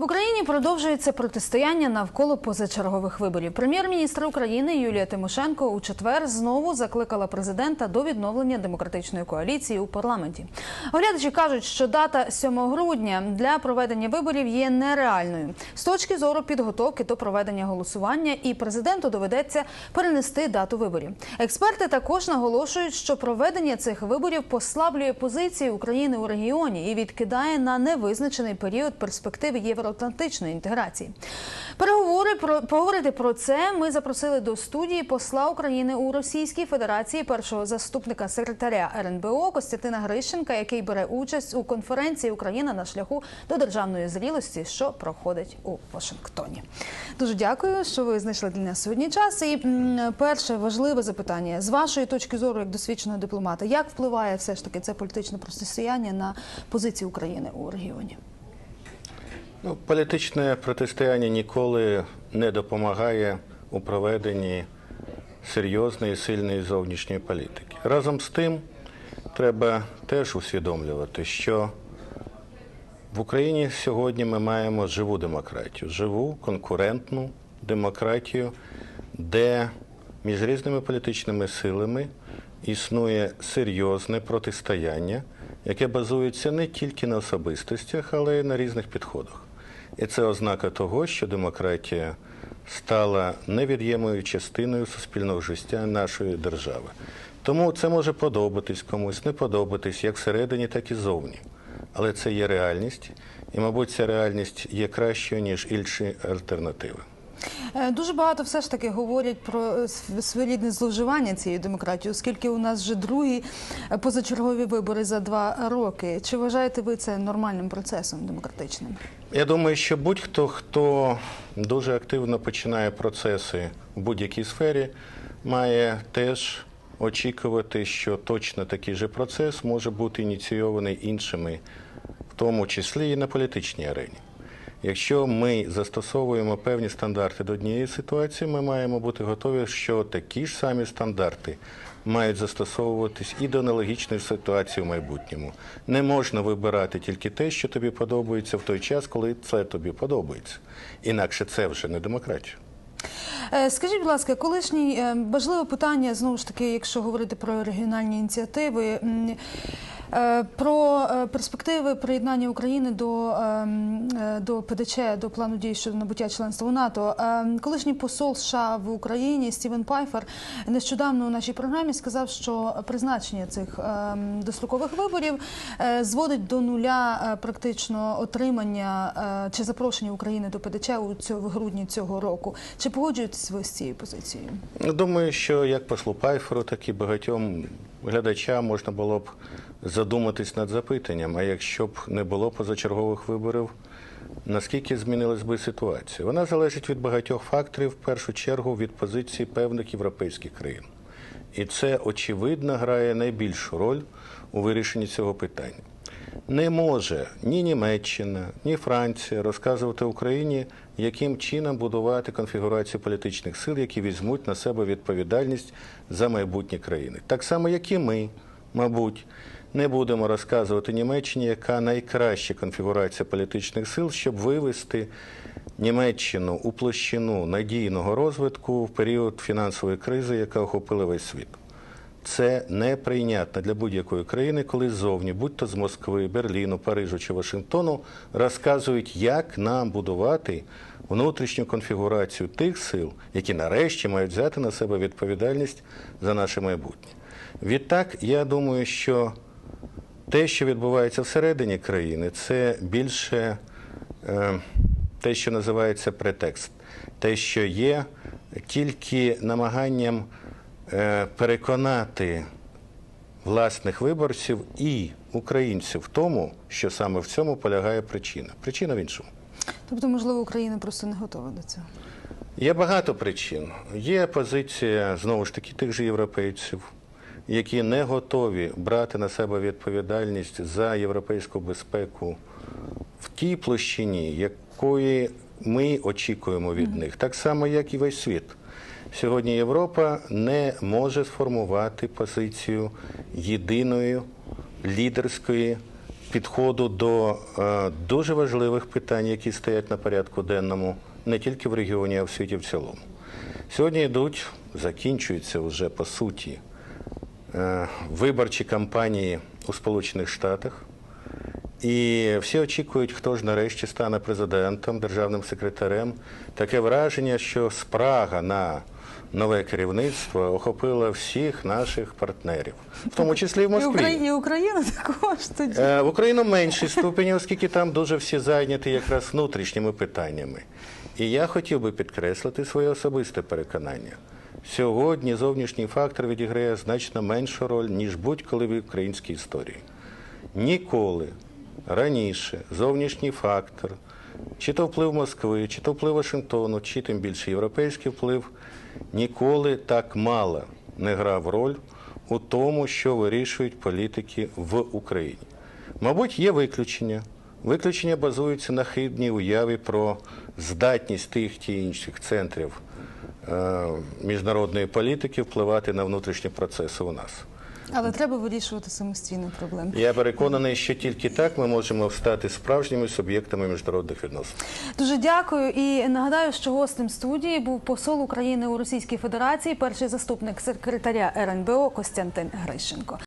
В Україні продовжується протистояння навколо позачергових виборів. Прем'єр-міністр України Юлія Тимошенко у четвер знову закликала президента до відновлення демократичної коаліції у парламенті. Оглядачі кажуть, що дата 7 грудня для проведення виборів є нереальною з точки зору підготовки до проведення голосування, і президенту доведеться перенести дату виборів. Експерти також наголошують, що проведення цих виборів послаблює позиції України у регіоні і відкидає на невизначений період перспективи євроатлантичної інтеграції. Переговори про поговорити про це ми запросили до студії посла України у Російській Федерації, першого заступника секретаря РНБО Костянтина Грищенка, який бере участь у конференції Україна на шляху до державної зрілості, що проходить у Вашингтоні. Дуже дякую, що ви знайшли для нас сьогодні час. І перше важливе запитання з вашої точки зору, як досвідченого дипломата, як впливає все ж таки це політичне протистояння на позиції України у регіоні? Ну, політичне протистояння ніколи не допомагає у проведенні серйозної сильної зовнішньої політики. Разом з тим, треба теж усвідомлювати, що в Україні сьогодні ми маємо живу демократію, живу конкурентну демократію, де між різними політичними силами існує серйозне протистояння, яке базується не тільки на особистостях, але й на різних підходах. І це ознака того, що демократія стала невід'ємною частиною суспільного життя нашої держави. Тому це може подобатись комусь, не подобатись як всередині, так і зовні. Але це є реальність, і, мабуть, ця реальність є кращою, ніж інші альтернативи. Е, Дуже багато все ж таки говорять про е, своєрідне зловживання цією демократією, оскільки у нас вже другі е, позачергові вибори за два роки. Чи вважаєте ви це нормальним процесом демократичним? Я думаю, що будь-хто, хто дуже активно починає процеси в будь-якій сфері, має теж очікувати, що точно такий же процес може бути ініційований іншими, в тому числі і на політичній арені. Якщо ми застосовуємо певні стандарти до однієї ситуації, ми маємо бути готові, що такі ж самі стандарти мають застосовуватись і до аналогічної ситуації в майбутньому. Не можна вибирати тільки те, що тобі подобається в той час, коли це тобі подобається. Інакше це вже не демократія. Е, Скажіть, будь ласка, колишній е, важливе питання знову ж таки, якщо говорити про регіональні ініціативи. Е, Про е, перспективи приєднання України до, е, м, е, до ПДЧ, до плану дій щодо набуття членства у НАТО. Е, Колишній посол США в Україні Стівен Пайфер нещодавно у нашій програмі сказав, що призначення цих е, дострокових виборів зводить до нуля практично отримання чи запрошення України до ПДЧ у цьому в грудні цього року. Чи погоджуєтесь ви з цією позицією? Думаю, що як послу Пайферу, так і багатьом глядачам можна було б задуматись над запитанням, а якщо б не було позачергових виборів, наскільки змінилась би ситуація? Вона залежить від багатьох факторів, в першу чергу від позиції певних європейських країн. І це, очевидно, грає найбільшу роль у вирішенні цього питання. Не може ні Німеччина, ні Франція розказувати Україні, яким чином будувати конфігурацію політичних сил, які візьмуть на себе відповідальність за майбутнє країни. Так само, як і ми, мабуть, не будемо розказувати Німеччині, яка найкраща конфігурація політичних сил, щоб вивести Німеччину у площину надійного розвитку в період фінансової кризи, яка охопила весь світ. Це неприйнятно для будь-якої країни, коли ззовні, будь то з Москви, Берліну, Парижу чи Вашингтону, розказують, як нам будувати внутрішню конфігурацію тих сил, які нарешті мають взяти на себе відповідальність за наше майбутнє. Відтак, я думаю, що те, що відбувається всередині країни, це більше е, те, що називається претекст, те, що є тільки намаганням е, переконати власних виборців і українців в тому, що саме в цьому полягає причина. Причина в іншому. Тобто, можливо, Україна просто не готова до цього. Є багато причин. Є позиція знову ж таки тих же європейців, які не готові брати на себе відповідальність за європейську безпеку в тій площині, якої ми очікуємо від них, так само, як і весь світ. Сьогодні Європа не може сформувати позицію єдиної лідерської підходу до е, дуже важливих питань, які стоять на порядку денному не тільки в регіоні, а в світі в цілому. Сьогодні йдуть, закінчуються вже по суті виборчі кампанії у Сполучених Штатах. І всі очікують, хто ж нарешті стане президентом, державним секретарем. Таке враження, що спрага на нове керівництво охопила всіх наших партнерів, в тому числі в Москві. І Україна також тоді. Е, В Україну меншій ступені, оскільки там дуже всі зайняті якраз внутрішніми питаннями. І я хотів би підкреслити своє особисте переконання. Сьогодні зовнішній фактор відіграє значно меншу роль, ніж будь-коли в українській історії. Ніколи раніше зовнішній фактор, чи то вплив Москви, чи то вплив Вашингтону, чи тим більше європейський вплив, ніколи так мало не грав роль у тому, що вирішують політики в Україні. Мабуть, є виключення. Виключення базуються на хибній уяві про здатність тих чи інших центрів міжнародної політики впливати на внутрішні процеси у нас. Але треба вирішувати самостійно проблеми. Я переконаний, що тільки так ми можемо стати справжніми суб'єктами міжнародних відносин. Дуже дякую і нагадаю, що гостем студії був посол України у Російській Федерації, перший заступник секретаря РНБО Костянтин Грищенко.